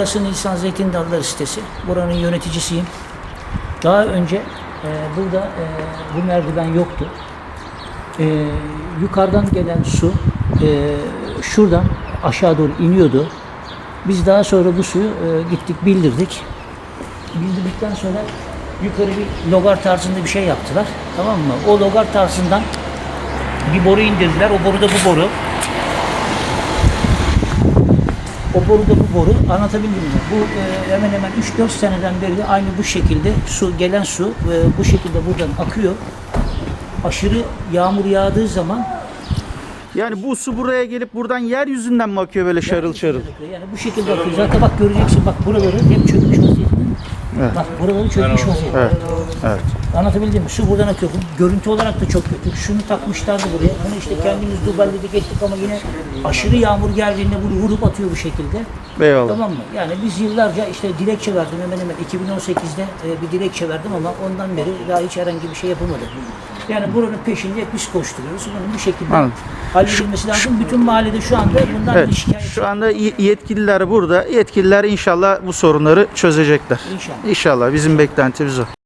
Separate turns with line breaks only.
Burası Nisan Zeytin Dalları sitesi. Buranın yöneticisiyim. Daha önce e, burada e, bu merdiven yoktu. E, yukarıdan gelen su e, şuradan aşağı doğru iniyordu. Biz daha sonra bu suyu e, gittik bildirdik. Bildirdikten sonra yukarı bir logar tarzında bir şey yaptılar. Tamam mı? O logar tarzından bir boru indirdiler. O boru da bu boru. O boru da bu boru. Anlatabildim mi? Bu e, hemen hemen 3-4 seneden beri de aynı bu şekilde su gelen su e, bu şekilde buradan akıyor. Aşırı yağmur yağdığı zaman
Yani bu su buraya gelip buradan yeryüzünden mi akıyor böyle şarıl şarıl?
yani bu şekilde akıyor. Zaten bak göreceksin bak buraları hep çökmüş.
Evet.
Bak buraları çökmüş vaziyette.
Evet. Evet.
Anlatabildim mi? Su buradan akıyor. Bu görüntü olarak da çok kötü. Şunu takmışlardı buraya. Bunu işte kendimiz duballedik ettik ama yine aşırı yağmur geldiğinde bunu vurup atıyor bu şekilde.
Eyvallah.
Tamam mı? Yani biz yıllarca işte dilekçe verdim hemen hemen 2018'de e, bir dilekçe verdim ama ondan beri daha hiç herhangi bir şey yapılmadı. Yani buranın peşinde biz koşturuyoruz. Bunun bir şekilde
Anladım.
halledilmesi lazım. Bütün mahallede şu anda bundan bir
Evet.
şikayet
Şu anda yetkililer burada. Yetkililer inşallah bu sorunları çözecekler.
İnşallah.
İnşallah. Bizim beklentimiz o.